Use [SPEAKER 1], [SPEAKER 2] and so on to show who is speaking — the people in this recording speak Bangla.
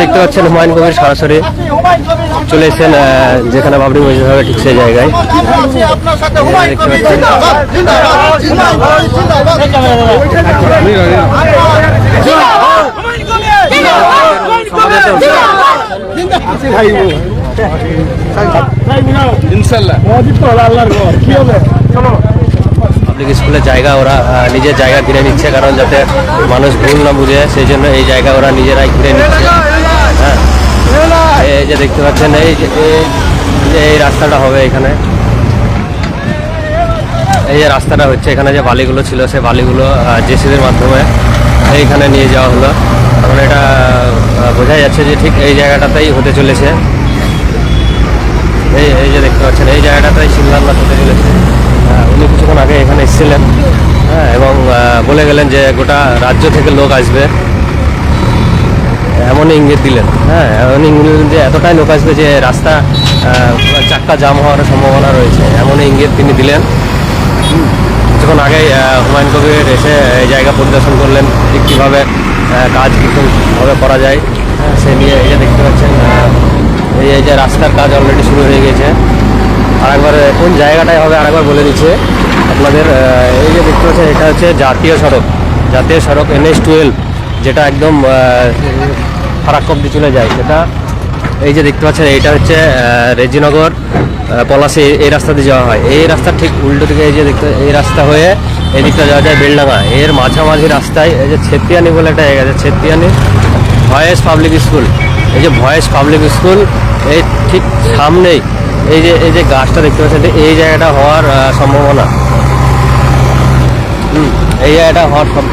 [SPEAKER 1] দেখতে পাচ্ছেন হুমায়ুন কবির সরাসরি চলে এসেছেন যেখানে বাবরি মসজিদ হবে ঠিক সেই জায়গায়।
[SPEAKER 2] আপনার সাথে
[SPEAKER 1] হুমায়ুন কবির পাবলিক স্কুলের জায়গা ওরা নিজের জায়গা কিনে নিচ্ছে, কারণ যাতে মানুষ ভুল না বুঝে সেই জন্য এই জায়গা ওরা নিজেরাই কিনে নিচ্ছে। হ্যাঁ। এই যে দেখতে পাচ্ছেন, এই যে, এই- রাস্তাটা হবে এখানে। এই যে রাস্তাটা হচ্ছে, এখানে যে বালিগুলো ছিল সেই বালিগুলো জেসিবির মাধ্যমে এইখানে নিয়ে যাওয়া হলো। কারণ এটা বোঝা যাচ্ছে যে ঠিক এই জায়গাটাতেই হতে চলেছে। এই এই যে দেখতে পাচ্ছেন, এই জায়গাটাতেই শিমলান্নাথ হতে চলেছে। কিছুক্ষণ আগে এখানে এসেছিলেন। হ্যাঁ এবং বলে গেলেন যে গোটা রাজ্য থেকে লোক আসবে। এমন ইঙ্গিত দিলেন। হ্যাঁ এমন ইঙ্গিত দিলেন যে এতটাই লোক আসবে যে রাস্তা চাক্কা জাম হওয়ার সম্ভাবনা রয়েছে। এমন ইঙ্গিত তিনি দিলেন। কিছুক্ষণ আগে হুমায়ুন কবির এসে এই জায়গা পরিদর্শন করলেন ঠিক কীভাবে কাজ কীভাবে করা যায়। হ্যাঁ, সে নিয়ে এই যে দেখতে পাচ্ছেন এই যে রাস্তার কাজ অলরেডি শুরু হয়ে গেছে। আরেকবার কোন জায়গাটায় হবে আরেকবার বলে দিচ্ছে। আপনাদের এই যে দেখতে পাচ্ছেন, এটা হচ্ছে জাতীয় সড়ক। জাতীয় সড়ক এনএস টুয়েলভ যেটা একদম ফারাক অব্দি চলে যায়। সেটা, এই যে দেখতে পাচ্ছেন, এইটা হচ্ছে রেজিনগর পলাশি, এই- রাস্তা দিয়ে যাওয়া হয়। এই রাস্তা ঠিক উল্টো দিকে এই যে দেখতে, এই রাস্তা হয়ে এই দিকটা যাওয়া যায় বেলডাঙ্গা। এর মাঝামাঝি রাস্তায় এই যে ছেতিয়ানি বলে একটা জায়গা আছে ছেতিয়ানি ভয়েস পাবলিক স্কুল। এই যে ভয়েস পাবলিক স্কুল, এই ঠিক সামনেই এই যে এই যে গাছটা দেখতে পাচ্ছেন, এই জায়গাটা হওয়ার সম্ভাবনা। এই জায়গাটা হওয়ার সব